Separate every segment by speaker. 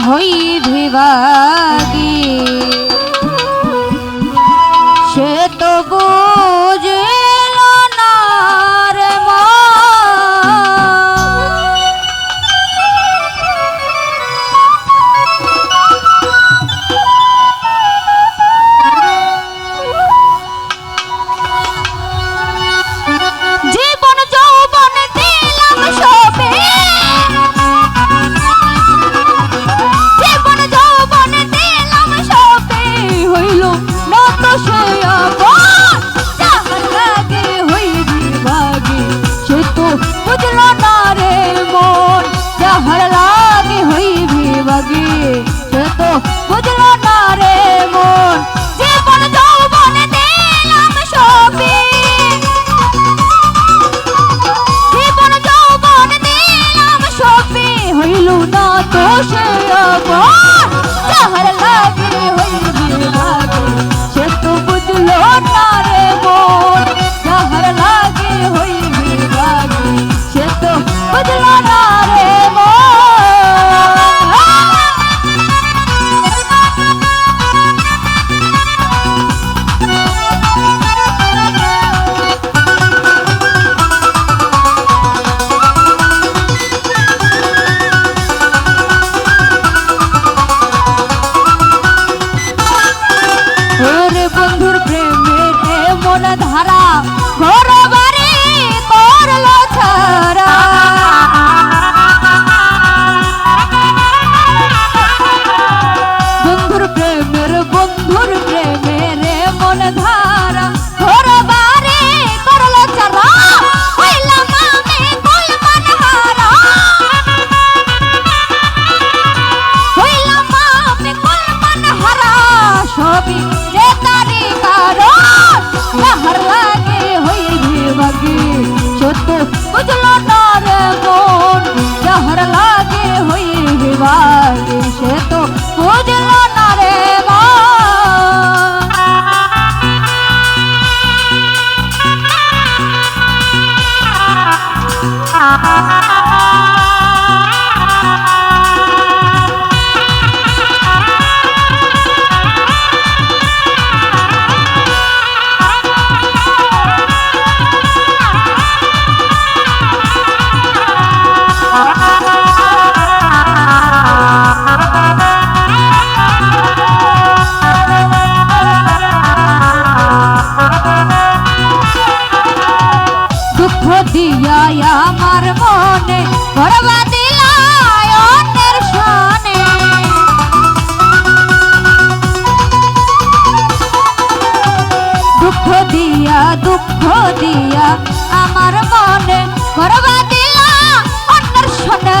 Speaker 1: হই ভিবা বুঝল না রে মন যাহার লাগে হইবি বাগি সে তো বুঝল না রে মন জীবন যৌবনে দিলাম সবই জীবন যৌবনে দিলাম সবই হইল না তো সে ছবি যে তারি কারণ আমার লাগে হয়ে বাকি। সত্য বুঝলো না রে মন, যাহার লাগে হয়ে বাকি। সে তো বুঝলো না রে মন। দুঃখ দিয়া আমার মনে করবা দিলা অন্যের সনে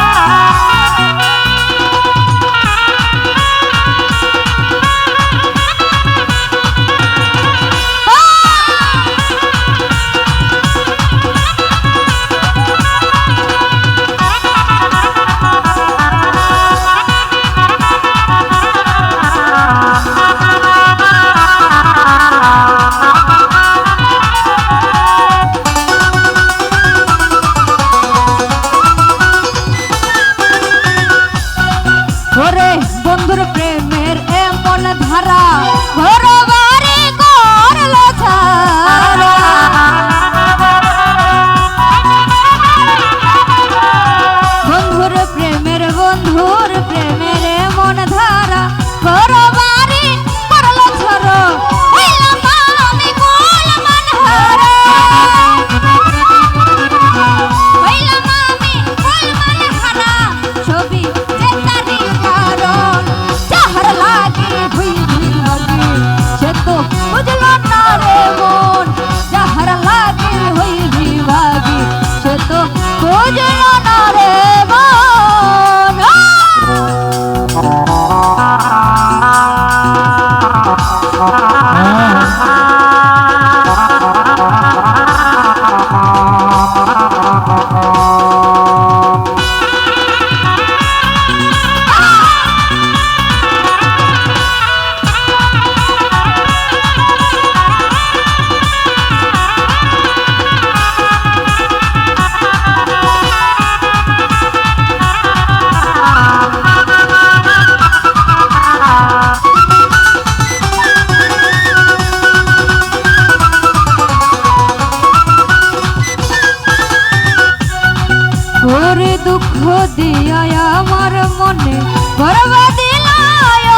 Speaker 1: মনে ভরবা দিল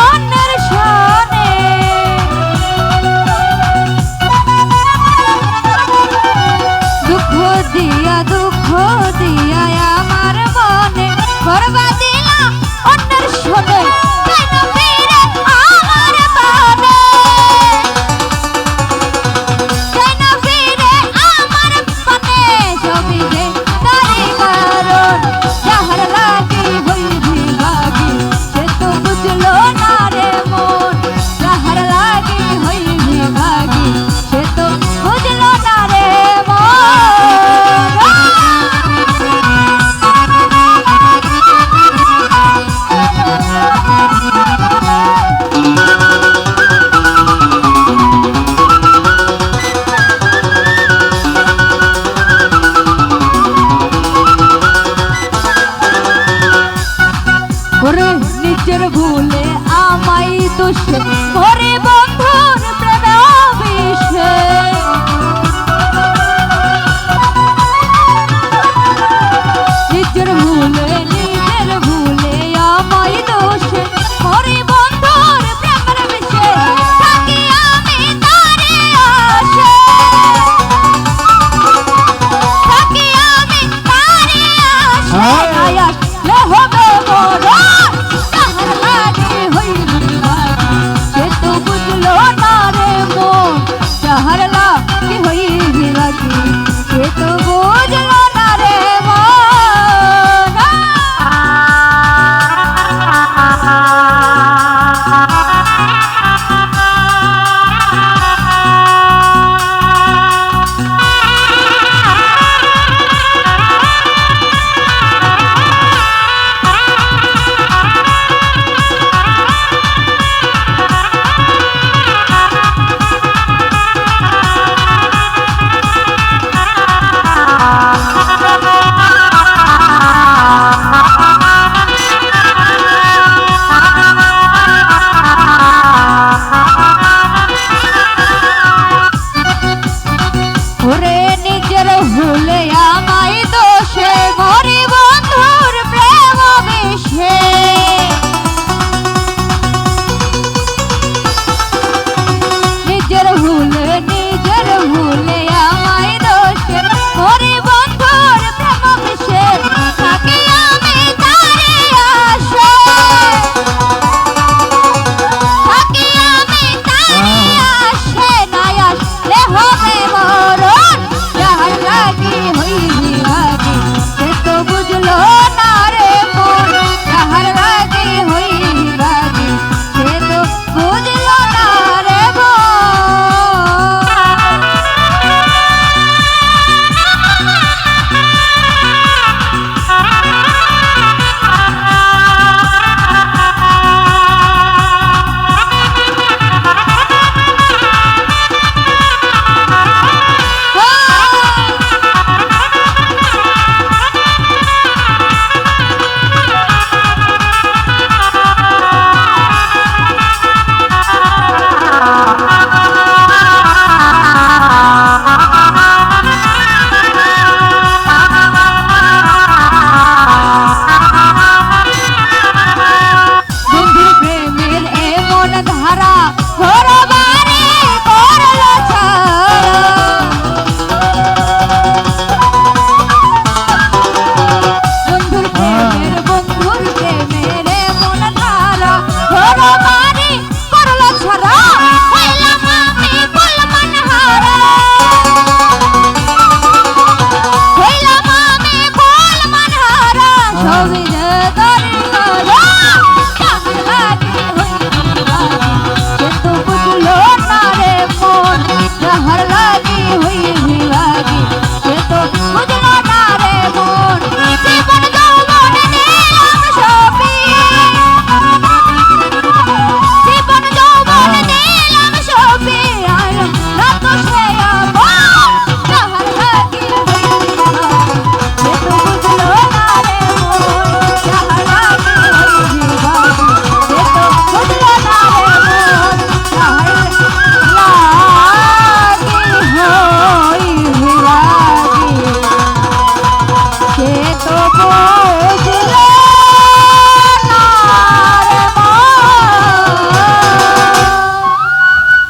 Speaker 1: অন্যের সনে। দুঃখ দিয়া দুঃখ দিয়া আমার মনে ভরবা দিল অন্যের সনে। করে নিজের ভুলে আমায় দোষে। ভরে বন্ধুর প্রেমে অভিষেক Corre.